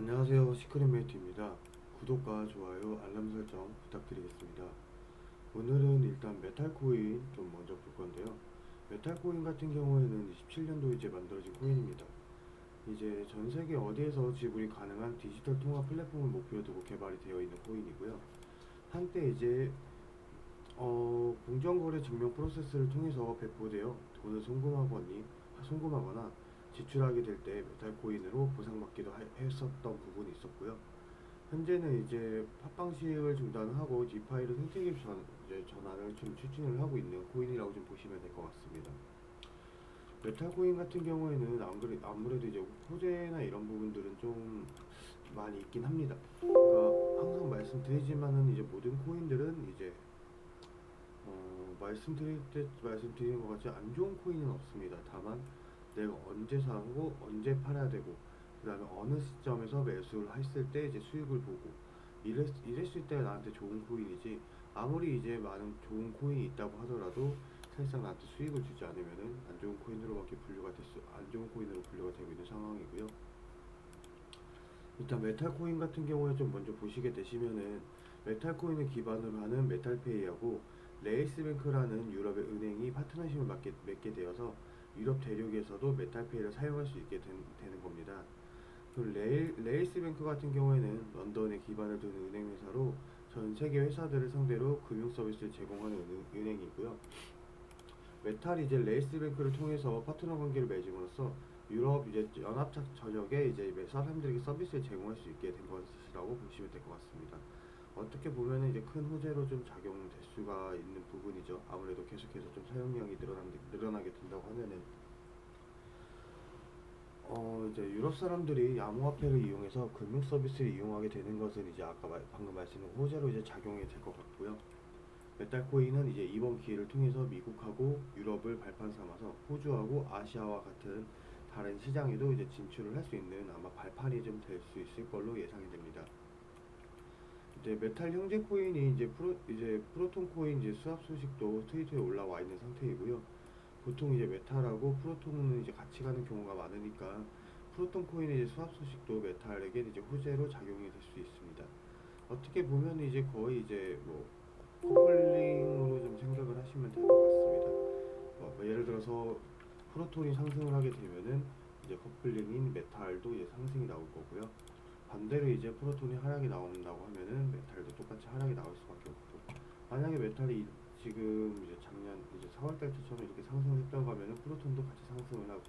안녕하세요. 시크릿메이트입니다. 구독과 좋아요 알람 설정 부탁드리겠습니다. 오늘은 일단 메탈 코인 좀 먼저 볼 건데요. 메탈 코인 같은 경우에는 17년도 이제 만들어진 코인입니다. 이제 전 세계 어디에서 지불이 가능한 디지털 통화 플랫폼을 목표로 두고 개발이 되어 있는 코인이고요. 한때 이제 어, 공정거래 증명 프로세스를 통해서 배포되어 돈을 송금하거니 송금하거나 지출하게 될 때 메탈 코인으로 보상받기도 하- 했었던 부분이 있었고요. 현재는 이제 팟빵식을 중단하고 디파이를 생태계 전, 이제 전환을 좀 추진을 하고 있는 코인이라고 좀 보시면 될 것 같습니다. 메탈 코인 같은 경우에는 안 그래, 아무래도 이제 호재나 이런 부분들은 좀 많이 있긴 합니다. 그러니까 항상 말씀드리지만은 이제 모든 코인들은 이제 어, 말씀드릴 때 말씀드리는 것 같이 안 좋은 코인은 없습니다. 다만 내가 언제 사고 언제 팔아야 되고 그 다음에 어느 시점에서 매수를 했을 때 이제 수익을 보고 이랬, 이랬을 때 나한테 좋은 코인이지 아무리 이제 많은 좋은 코인이 있다고 하더라도 사실상 나한테 수익을 주지 않으면은 안 좋은 코인으로밖에 분류가 될수 안 좋은 코인으로 분류가 되고 있는 상황이고요. 일단 메탈 코인 같은 경우에 좀 먼저 보시게 되시면은 메탈 코인을 기반으로 하는 메탈페이하고 레이스뱅크라는 유럽의 은행이 파트너십을 맺게, 맺게 되어서 유럽 대륙에서도 메탈페이를 사용할 수 있게 된, 되는 겁니다. 그 레일, 레이스뱅크 같은 경우에는 런던에 기반을 두는 은행 회사로 전 세계 회사들을 상대로 금융 서비스를 제공하는 은, 은행이고요. 메탈이 이제 레이스뱅크를 통해서 파트너 관계를 맺음으로써 유럽 이제 연합 전역에 이제 사람들에게 서비스를 제공할 수 있게 된 것이라고 보시면 될 것 같습니다. 어떻게 보면은 이제 큰 호재로 좀 작용될 수가 있는 부분이죠. 아무래도 계속해서 좀 사용량이 늘어나, 늘어나게 된다고 하면은 어 이제 유럽 사람들이 암호화폐를 이용해서 금융 서비스를 이용하게 되는 것은 이제 아까 말, 방금 말씀드린 호재로 이제 작용이 될 것 같고요. 메탈코인은 이제 이번 기회를 통해서 미국하고 유럽을 발판 삼아서 호주하고 아시아와 같은 다른 시장에도 이제 진출을 할 수 있는 아마 발판이 좀 될 수 있을 걸로 예상이 됩니다. 이제 메탈 형제 코인이 이제 프로 이제 프로톤 코인 이제 수합 소식도 트위터에 올라와 있는 상태이고요. 보통 이제 메탈하고 프로톤은 이제 같이 가는 경우가 많으니까 프로톤 코인의 이제 수합 소식도 메탈에게 이제 호재로 작용이 될 수 있습니다. 어떻게 보면 이제 거의 이제 뭐 커플링으로 좀 생각을 하시면 될 것 같습니다. 뭐, 뭐 예를 들어서 프로톤이 상승을 하게 되면은 이제 커플링인 메탈도 이제 상승이 나올 거고요. 반대로 이제 프로톤이 하락이 나온다고 하면은 하락이 나올 수밖에 없고 만약에 메탈이 지금 이제 작년 이제 4월 달처럼 이렇게 상승을 했다고 하면은 프로톤도 같이 상승을 하고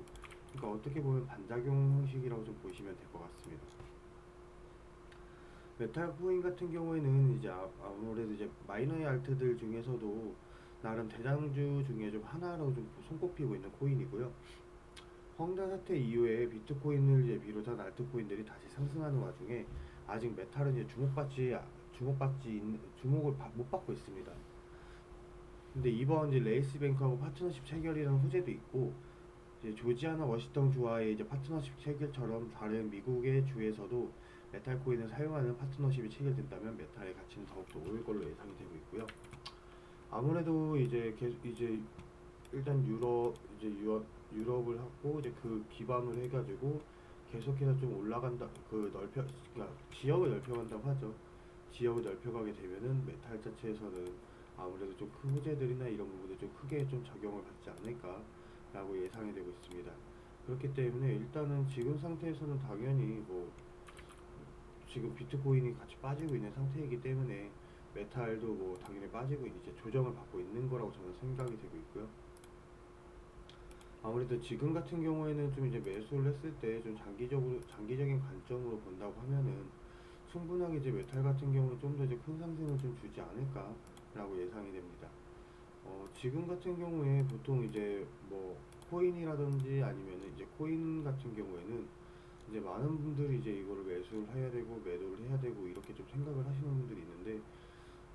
그러니까 어떻게 보면 반작용 형식이라고 좀 보시면 될 것 같습니다. 메탈 코인 같은 경우에는 이제 아- 아무래도 이제 마이너의 알트들 중에서도 나름 대장주 중에 좀 하나로 좀 손꼽히고 있는 코인이고요. 헝다 사태 이후에 비트코인을 이제 비롯한 알트코인들이 다시 상승하는 와중에 아직 메탈은 이제 주목받지 주목받지 주목을 바- 못 받고 있습니다. 근데 이번 이제 레이스뱅크하고 파트너십 체결이라는 호재도 있고 이제 조지아나 워싱턴 주와의 이제 파트너십 체결처럼 다른 미국의 주에서도 메탈 코인을 사용하는 파트너십이 체결된다면 메탈의 가치는 더욱더 오를 걸로 예상이 되고 있고요. 아무래도 이제 계속 이제 일단 유럽 이제 유럽 유럽을 하고 이제 그 기반으로 해가지고 계속해서 좀 올라간다 그 넓혀 그러니까 지역을 넓혀간다고 하죠. 지역을 넓혀가게 되면은 메탈 자체에서는 아무래도 좀큰 호재들이나 이런 부분들 좀 크게 좀 적용을 받지 않을까라고 예상이 되고 있습니다. 그렇기 때문에 일단은 지금 상태에서는 당연히 뭐 지금 비트코인이 같이 빠지고 있는 상태이기 때문에 메탈도 뭐 당연히 빠지고 이제 조정을 받고 있는 거라고 저는 생각이 되고 있고요. 아무래도 지금 같은 경우에는 좀 이제 매수를 했을 때 좀 장기적으로 장기적인 관점으로 본다고 하면은 충분하게 이제 메탈 같은 경우는 좀 더 이제 큰 상승을 좀 주지 않을까라고 예상이 됩니다. 어, 지금 같은 경우에 보통 이제 뭐 코인이라든지 아니면은 이제 코인 같은 경우에는 이제 많은 분들이 이제 이거를 매수를 해야 되고 매도를 해야 되고 이렇게 좀 생각을 하시는 분들이 있는데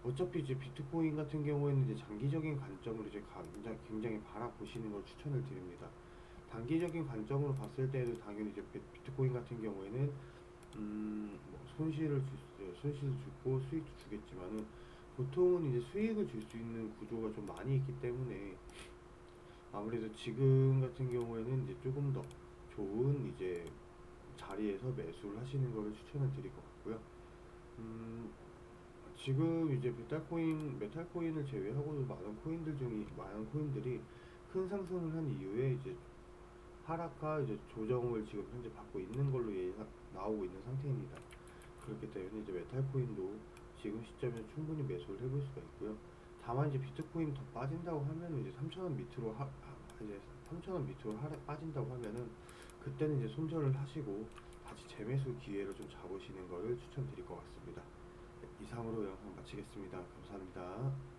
어차피 이제 비트코인 같은 경우에는 이제 장기적인 관점으로 이제 가- 굉장히, 굉장히 바라보시는 걸 추천을 드립니다. 단기적인 관점으로 봤을 때도 당연히 이제 비- 비트코인 같은 경우에는 음, 뭐 손실을 줄 수, 손실을 주고 수익도 주겠지만은 보통은 이제 수익을 줄 수 있는 구조가 좀 많이 있기 때문에 아무래도 지금 같은 경우에는 이제 조금 더 좋은 이제 자리에서 매수를 하시는 것을 추천을 드릴 것 같고요. 음, 지금 이제 메탈코인, 메탈코인을 제외하고도 많은 코인들 중에 많은 코인들이 큰 상승을 한 이후에 이제 하락과 이제 조정을 지금 현재 받고 있는 걸로 예상, 나오고 있는 상태입니다. 그렇기 때문에 이제 메탈코인도 지금 시점에 충분히 매수를 해볼 수가 있고요. 다만 이제 비트코인 더 빠진다고 하면 이제 3,000원 밑으로 하, 하- 이제 3,000원 밑으로 하락 빠진다고 하면은 그때는 이제 손절을 하시고 다시 재매수 기회를 좀 잡으시는 거를 추천드릴 것 같습니다. 네, 이상으로 영상 마치겠습니다. 감사합니다.